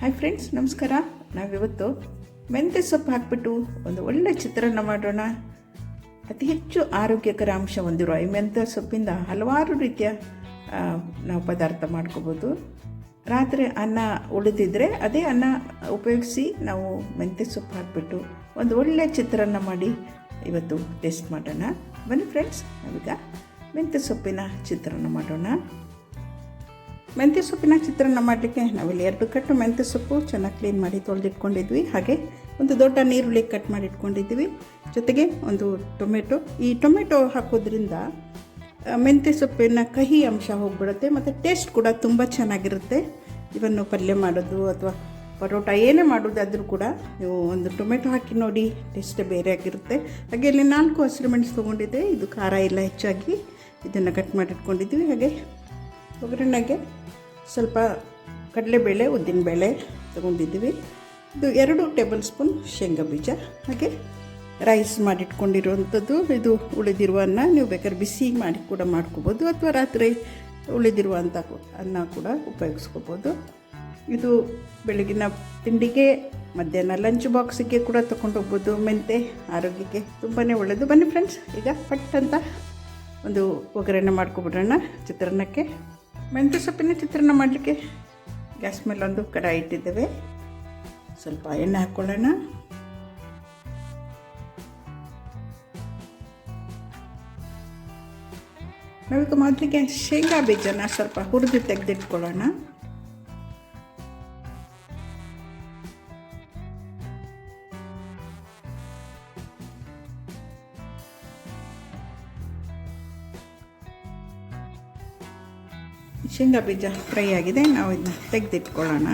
Hi friends ನಮಸ್ಕಾರ. ನಾವಿವತ್ತು ಮೆಂತ್ಯ ಸೊಪ್ಪು ಹಾಕಿಬಿಟ್ಟು ಒಂದು ಒಳ್ಳೆ ಚಿತ್ರಾನ್ನ ಮಾಡೋಣ. ಅತಿ ಹೆಚ್ಚು ಆರೋಗ್ಯಕರ ಅಂಶ ಹೊಂದಿರುವ ಈ ಮೆಂತ್ಯ ಸೊಪ್ಪಿಂದ ಹಲವಾರು ರೀತಿಯ ನಾವು ಪದಾರ್ಥ ಮಾಡ್ಕೋಬೋದು. ರಾತ್ರಿ ಅನ್ನ ಉಳಿದಿದ್ರೆ ಅದೇ ಅನ್ನ ಉಪಯೋಗಿಸಿ ನಾವು ಮೆಂತ್ಯ ಸೊಪ್ಪು ಹಾಕಿಬಿಟ್ಟು ಒಂದು ಒಳ್ಳೆ ಚಿತ್ರಾನ್ನ ಮಾಡಿ ಇವತ್ತು ಟೇಸ್ಟ್ ಮಾಡೋಣ. ಬನ್ನಿ ಫ್ರೆಂಡ್ಸ್ ನಾವೀಗ ಮೆಂತ್ಯ ಸೊಪ್ಪಿನ ಚಿತ್ರಾನ್ನ ಮಾಡೋಣ. ಮೆಂತ್ಯ ಸೊಪ್ಪಿನ ಚಿತ್ರಾನ್ನ ಮಾಡಲಿಕ್ಕೆ ನಾವಿಲ್ಲಿ ಎರಡು ಕಟ್ಟು ಮೆಂತ್ಯ ಸೊಪ್ಪು ಚೆನ್ನಾಗಿ ಕ್ಲೀನ್ ಮಾಡಿ ತೊಳೆದಿಟ್ಕೊಂಡಿದ್ವಿ. ಹಾಗೆ ಒಂದು ದೊಡ್ಡ ನೀರುಳ್ಳಿ ಕಟ್ ಮಾಡಿ ಇಟ್ಕೊಂಡಿದ್ವಿ ಜೊತೆಗೆ ಒಂದು ಟೊಮೆಟೊ. ಈ ಟೊಮೆಟೊ ಹಾಕೋದ್ರಿಂದ ಮೆಂತ್ಯ ಸೊಪ್ಪಿನ ಕಹಿ ಅಂಶ ಹೋಗ್ಬಿಡುತ್ತೆ ಮತ್ತು ಟೇಸ್ಟ್ ಕೂಡ ತುಂಬ ಚೆನ್ನಾಗಿರುತ್ತೆ. ಇವನ್ನು ಪಲ್ಯ ಮಾಡೋದು ಅಥವಾ ಪರೋಟ ಏನೇ ಮಾಡೋದಾದರೂ ಕೂಡ ನೀವು ಒಂದು ಟೊಮೆಟೊ ಹಾಕಿ ನೋಡಿ ಟೇಸ್ಟೇ ಬೇರೆ ಆಗಿರುತ್ತೆ. ಹಾಗೆ ಇಲ್ಲಿ ನಾಲ್ಕು ಹಸಿರು ಮೆಣಸು ತೊಗೊಂಡಿದ್ದೆ. ಇದು ಖಾರ ಎಲ್ಲ ಹೆಚ್ಚಾಗಿ ಇದನ್ನು ಕಟ್ ಮಾಡಿ ಇಟ್ಕೊಂಡಿದ್ವಿ ಹಾಗೆ ಒಗ್ಗರಣೆಗೆ ಸ್ವಲ್ಪ ಕಡಲೆಬೇಳೆ, ಉದ್ದಿನಬೇಳೆ ತೊಗೊಂಡಿದ್ದೀವಿ. ಇದು ಎರಡು ಟೇಬಲ್ ಸ್ಪೂನ್ ಶೇಂಗಾ ಬೀಜ. ಹಾಗೆ ರೈಸ್ ಮಾಡಿಟ್ಕೊಂಡಿರುವಂಥದ್ದು. ಇದು ಉಳಿದಿರುವ ಅನ್ನ ನೀವು ಬೇಕಾದ್ರೆ ಬಿಸಿ ಮಾಡಿ ಕೂಡ ಮಾಡ್ಕೋಬೋದು ಅಥವಾ ರಾತ್ರಿ ಉಳಿದಿರುವಂಥ ಅನ್ನ ಕೂಡ ಉಪಯೋಗಿಸ್ಕೋಬೋದು. ಇದು ಬೆಳಗಿನ ತಿಂಡಿಗೆ, ಮಧ್ಯಾಹ್ನ ಲಂಚ್ ಬಾಕ್ಸಿಗೆ ಕೂಡ ತೊಗೊಂಡೋಗ್ಬೋದು. ಮೆಂತೆ ಆರೋಗ್ಯಕ್ಕೆ ತುಂಬಾ ಒಳ್ಳೆಯದು ಬನ್ನಿ ಫ್ರೆಂಡ್ಸ್ ಈಗ ಪಟ್ ಅಂತ ಒಂದು ಒಗ್ಗರಣೆ ಮಾಡ್ಕೊಬಿಡೋಣ ಚಿತ್ರಾನ್ನಕ್ಕೆ. ಮೆಂತ್ಯ ಸೊಪ್ಪಿನ ಚಿತ್ರಾನ್ನ ಮಾಡಲಿಕ್ಕೆ ಗ್ಯಾಸ್ ಮೇಲೆ ಒಂದು ಕಡಾಯಿ ಇಟ್ಟಿದ್ದೇವೆ. ಸ್ವಲ್ಪ ಎಣ್ಣೆ ಹಾಕ್ಕೊಳ್ಳೋಣ ನಾವೀಗ ಮೊದಲಿಗೆ ಶೇಂಗಾ ಬೀಜನ ಸ್ವಲ್ಪ ಹುರಿದು ತೆಗೆದಿಟ್ಕೊಳ್ಳೋಣ. ಶೇಂಗಾ ಬೀಜ ಫ್ರೈ ಆಗಿದೆ. ನಾವು ಇದನ್ನ ತೆಗೆದಿಟ್ಕೊಳ್ಳೋಣ.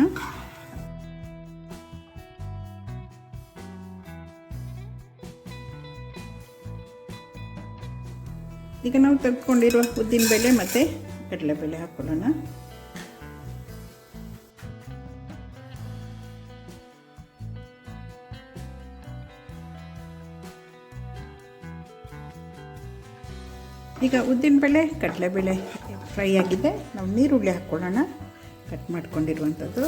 ಈಗ ನಾವು ತೆಗೆದುಕೊಂಡಿರುವ ಉದ್ದಿನಬೇಳೆ ಮತ್ತು ಕಡಲೆಬೇಳೆ ಹಾಕ್ಕೊಳ್ಳೋಣ ಈಗ ಉದ್ದಿನ ಉದ್ದಿನಬೇಳೆ ಕಡಲೆಬೇಳೆ ಫ್ರೈ ಆಗಿದೆ. ನಾವು ನೀರುಳ್ಳಿ ಹಾಕ್ಕೊಳ್ಳೋಣ ಕಟ್ ಮಾಡ್ಕೊಂಡಿರುವಂಥದ್ದು.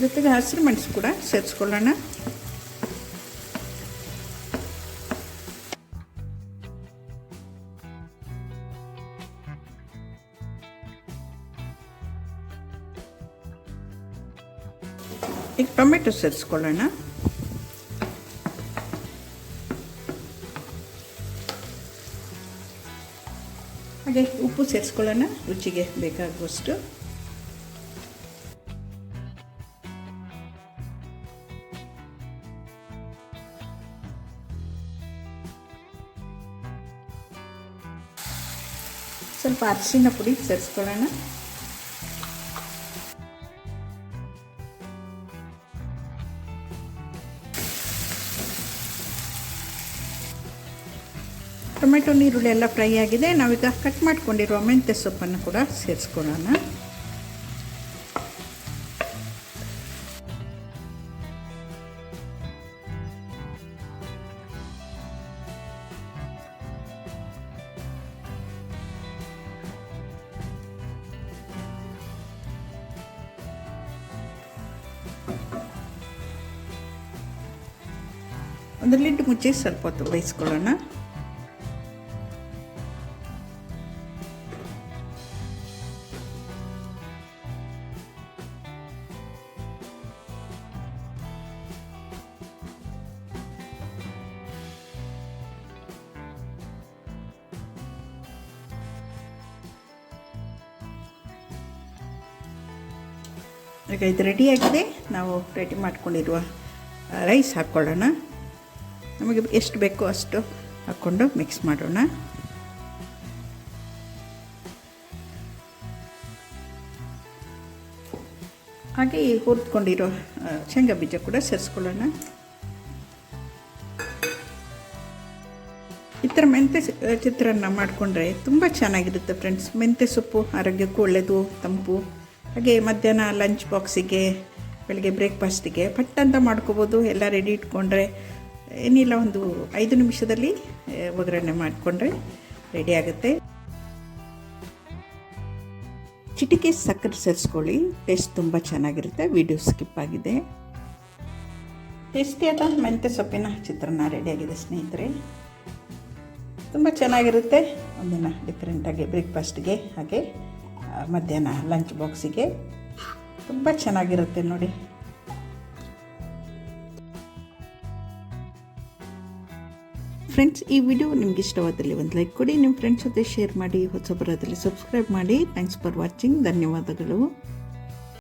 ಜೊತೆಗೆ ಹಸಿರು ಮೆಣಸು ಕೂಡ ಸೇರಿಸ್ಕೊಳ್ಳೋಣ. ಈಗ ಟೊಮೆಟೊ ಸೇರಿಸ್ಕೊಳ್ಳೋಣ. ಹಾಗೆ ಉಪ್ಪು ಸೇರಿಸ್ಕೊಳ್ಳೋಣ ರುಚಿಗೆ ಬೇಕಾಗುವಷ್ಟು. ಸ್ವಲ್ಪ ಅರಿಶಿನ ಪುಡಿ ಸೇರಿಸ್ಕೊಳ್ಳೋಣ. ಟೊಮೆಟೊ ನೀರುಳ್ಳಿ ಎಲ್ಲ ಫ್ರೈ ಆಗಿದೆ. ನಾವೀಗ ಕಟ್ ಮಾಡ್ಕೊಂಡಿರುವ ಮೆಂತ್ಯ ಸೊಪ್ಪನ್ನು ಕೂಡ ಸೇರಿಸ್ಕೊಳ್ಳೋಣ. ಒಂದು ಲಿಡ್ ಮುಚ್ಚಿ ಸ್ವಲ್ಪ ಹೊತ್ತು ಬೇಯಿಸ್ಕೊಳ್ಳೋಣ. ಈಗ ಇದು ರೆಡಿಯಾಗಿದೆ ನಾವು ರೆಡಿ ಮಾಡ್ಕೊಂಡಿರುವ ರೈಸ್ ಹಾಕ್ಕೊಳ್ಳೋಣ ನಮಗೆ ಎಷ್ಟು ಬೇಕೋ ಅಷ್ಟು ಹಾಕ್ಕೊಂಡು ಮಿಕ್ಸ್ ಮಾಡೋಣ. ಹಾಗೆ ಈ ಹುರಿದ್ಕೊಂಡಿರೋ ಶೇಂಗಾ ಬೀಜ ಕೂಡ ಸೇರಿಸ್ಕೊಳ್ಳೋಣ. ಈ ಥರ ಮೆಂತ್ಯ ಚಿತ್ರಾನ್ನ ಮಾಡಿಕೊಂಡ್ರೆ ತುಂಬ ಚೆನ್ನಾಗಿರುತ್ತೆ ಫ್ರೆಂಡ್ಸ್ ಮೆಂತ್ಯ ಸೊಪ್ಪು ಆರೋಗ್ಯಕ್ಕೂ ಒಳ್ಳೆಯದು ತಂಪು. ಹಾಗೆ ಮಧ್ಯಾಹ್ನ ಲಂಚ್ ಬಾಕ್ಸಿಗೆ ಬೆಳಗ್ಗೆ ಬ್ರೇಕ್ಫಾಸ್ಟಿಗೆ ಪಟ್ ಅಂತ ಮಾಡ್ಕೋಬೋದು. ಎಲ್ಲ ರೆಡಿ ಇಟ್ಕೊಂಡ್ರೆ, ಏನಿಲ್ಲ, ಒಂದು ಐದು ನಿಮಿಷದಲ್ಲಿ ಒಗ್ಗರಣೆ ಮಾಡಿಕೊಂಡ್ರೆ ರೆಡಿ ಆಗುತ್ತೆ. ಚಿಟಿಕೆ ಸಕ್ಕರೆ ಸೇರಿಸ್ಕೊಳ್ಳಿ. ಟೇಸ್ಟ್ ತುಂಬ ಚೆನ್ನಾಗಿರುತ್ತೆ. ವಿಡಿಯೋ ಸ್ಕಿಪ್ ಆಗಿದೆ. ಟೇಸ್ಟಿಯಾದ ಮೆಂತ್ಯ ಸೊಪ್ಪಿನ ಚಿತ್ರಾನ್ನ ರೆಡಿಯಾಗಿದೆ ಸ್ನೇಹಿತರೆ. ತುಂಬ ಚೆನ್ನಾಗಿರುತ್ತೆ. ಒಂದಿನ ಡಿಫ್ರೆಂಟಾಗಿ ಬ್ರೇಕ್ಫಾಸ್ಟ್ಗೆ ಹಾಗೆ. ಮಧ್ಯಾಹ್ನ ಲಂಚ್ ಬಾಕ್ಸಿಗೆ ತುಂಬ ಚೆನ್ನಾಗಿರುತ್ತೆ ನೋಡಿ. ಫ್ರೆಂಡ್ಸ್ ಈ ವಿಡಿಯೋ ನಿಮ್ಗೆ ಇಷ್ಟವಾದಲ್ಲಿ ಒಂದು ಲೈಕ್ ಕೊಡಿ ನಿಮ್ಮ ಫ್ರೆಂಡ್ಸ್ ಜೊತೆ ಶೇರ್ ಮಾಡಿ ಹೊಸಬರೋದಲ್ಲಿ ಸಬ್ಸ್ಕ್ರೈಬ್ ಮಾಡಿ. ಥ್ಯಾಂಕ್ಸ್ ಫಾರ್ ವಾಚಿಂಗ್ ಧನ್ಯವಾದಗಳು.